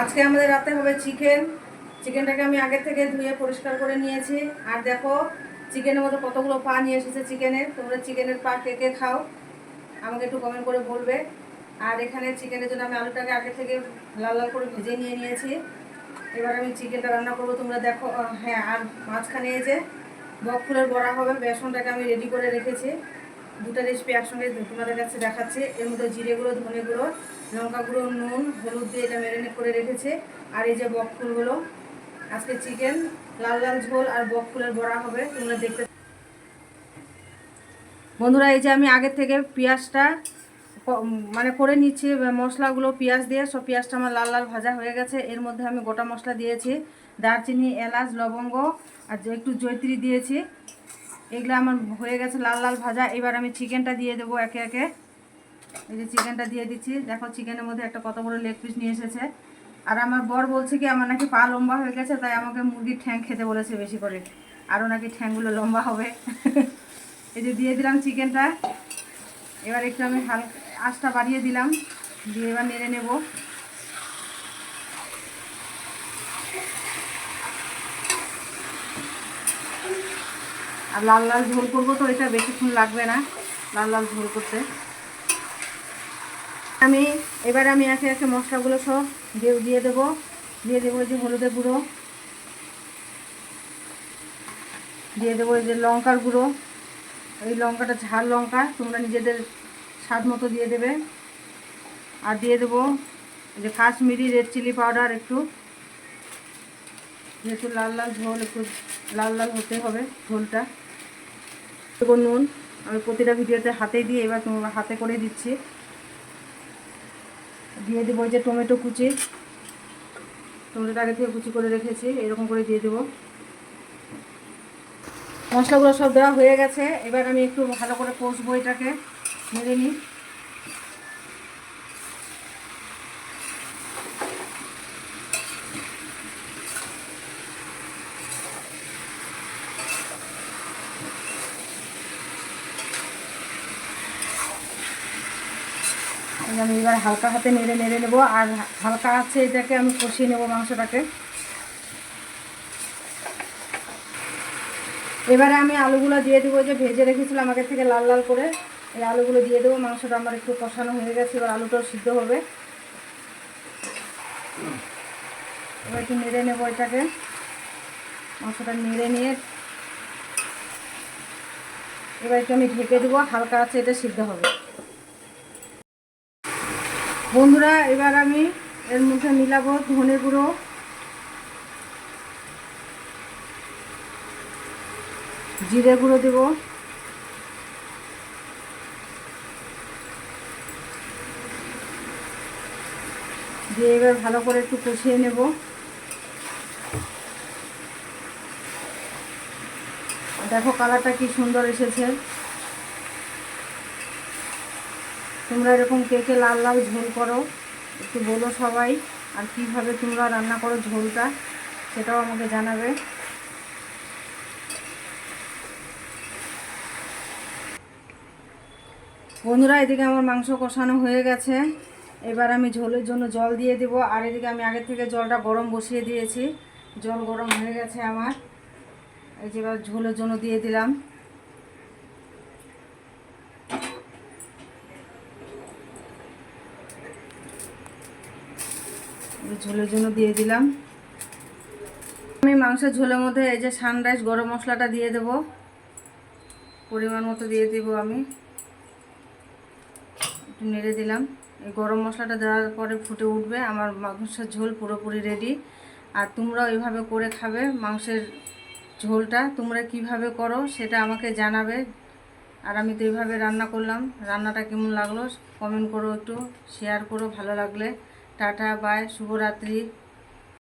আজকে আমাদের রাতে হবে চিকেন। চিকেনটাকে আমি আগে থেকে ধুয়ে পরিষ্কার করে নিয়েছি। আর দেখো, চিকেনের মধ্যে কতগুলো পা নিয়ে এসেছে চিকেনের। তোমরা চিকেনের পা কে কে খাও, আমাকে একটু কমেন্ট করে বলবে। আর এখানে চিকেনের জন্য আমি আলুটাকে আগে থেকে লাল লাল করে ভেজে নিয়ে নিয়েছি। এবার আমি চিকেনটা রান্না করব। তোমরা দেখো হ্যাঁ আর মাঝখানে এই যে বক ফুলের বড়া হবে, বেসনটাকে আমি রেডি করে রেখেছি। দুটো রেসিপি একসঙ্গে তোমাদের কাছে দেখাচ্ছি। এর মধ্যে জিরে গুঁড়ো, ধনে গুঁড়ো, লঙ্কা গুঁড়ো, নুন, হলুদ দিয়ে এটা ম্যারিনেট করে রেখেছে। আর এই যে বক ফুলগুলো আজকে চিকেন লাল লাল ঝোল আর বক ফুলের বড়া হবে, তোমরা দেখতে বন্ধুরা, এই যে আমি আগের থেকে পেঁয়াজটা মানে করে নিচ্ছি মশলাগুলো পেঁয়াজ দিয়ে, সব পেঁয়াজটা আমার লাল লাল ভাজা হয়ে গেছে। এর মধ্যে আমি গোটা মশলা দিয়েছি, দারচিনি, এলাচ, লবঙ্গ আর একটু জৈত্রী দিয়েছি। এগুলো আমার হয়ে গেছে লাল লাল ভাজা। এবার আমি চিকেনটা দিয়ে দেবো একে একে। এই যে চিকেনটা দিয়ে দিচ্ছি। দেখো চিকেনের মধ্যে একটা কত বড় লেগ পিস নিয়ে এসেছে। আর আমার বর বলছে কি, আমার নাকি পা লম্বা হয়ে গেছে, তাই আমাকে মুরগির ঠ্যাং খেতে বলেছে বেশি করে। আরও নাকি ঠ্যাংগুলো লম্বা হবে। এই যে দিয়ে দিলাম চিকেনটা। এবার একটু আমি হালকা আঁচটা বাড়িয়ে দিলাম। দিয়ে এবার নেড়ে নেব। আর লাল লাল ঝোল করব তো, এটা বেশিক্ষণ লাগবে না, লাল লাল ঝোল করতে। আমি, এবার আমি একে একে মশলাগুলো সব দিয়ে দিয়ে দেবো দিয়ে দেবো যে হলুদের গুঁড়ো। দিয়ে দেবো এই যে লঙ্কার গুঁড়ো। এই লঙ্কাটা ঝাল লঙ্কা, তোমরা নিজেদের স্বাদ মতো দিয়ে দেবে। আর দিয়ে দেবো যে কাশ্মীরি রেড চিলি পাউডার একটু। যেহেতু লাল লাল ঝোল, একটু লাল লাল হতে হবে ঝোলটা। দেবো নুন। আমি প্রতিটা ভিডিওতে হাতে দিয়ে এবার হাতে করে দিচ্ছি। দিয়ে দেবো যে টমেটো কুচি। টমেটোটা আগে থেকে কুচি করে রেখেছি, এরকম করে দিয়ে দেবো। মশলাগুলো সব দেওয়া হয়ে গেছে। এবার আমি একটু ভালো করে কষবো এটাকে মেরে নিই। আমি এবার হালকা হাতে নেড়ে নেড়ে নেব। আর হালকা আছে এটাকে আমি কষিয়ে নেব মাংসটাকে। এবারে আমি আলুগুলো দিয়ে দেবো। যে ভেজে রেখেছিলাম আগের থেকে লাল লাল করে, এই আলুগুলো দিয়ে দেবো। মাংসটা আমার একটু কষানো হয়ে গেছে, এবার আলুটাও সিদ্ধ হবে। এবার একটু নেড়ে নেব এটাকে। মাংসটা নেড়ে নিয়ে এবার একটু আমি ঢেকে দেবো। হালকা আছে, এটা সিদ্ধ হবে। বন্ধুরা, এবার আমি এর মধ্যে মিলাবো ধনে গুঁড়ো। জিরে গুঁড়ো দেবো। দিয়ে এবার ভালো করে একটু কষিয়ে নেব। দেখো, কালারটা কি সুন্দর এসেছে। তোমরা এরকম কে কে লাল লাল ঝোল করো, একটু বলো সবাই, আর কীভাবে তোমরা রান্না করো ঝোলটা, সেটাও আমাকে জানাবে। বন্ধুরা, এদিকে আমার মাংস কষানো হয়ে গেছে। এবার আমি ঝোলের জন্য জল দিয়ে দেব, আর এদিকে আমি আগের থেকে জলটা গরম বসিয়ে দিয়েছি। জল গরম হয়ে গেছে আমার। এই যে এবার ঝোলের জন্য দিয়ে দিলাম। ঝোলের জন্য দিয়ে দিলাম। আমি মাংসের ঝোলের মধ্যে এই যে সানরাইজ গরম মশলাটা দিয়ে দেব। পরিমাণ মতো দিয়ে দেব আমি। একটু নেড়ে দিলাম। এই গরম মশলাটা দেওয়ার পরে ফুটে উঠবে। আমার মাংসের ঝোল পুরোপুরি রেডি আর তোমরাও এইভাবে করে খাবে মাংসের ঝোলটা। তোমরা কীভাবে করো সেটা আমাকে জানাবে। আর আমি তো এইভাবে রান্না করলাম। রান্নাটা কেমন লাগল? কমেন্ট করো একটু। শেয়ার করো, ভালো লাগলে। টাটা বাই শুভরাত্রি।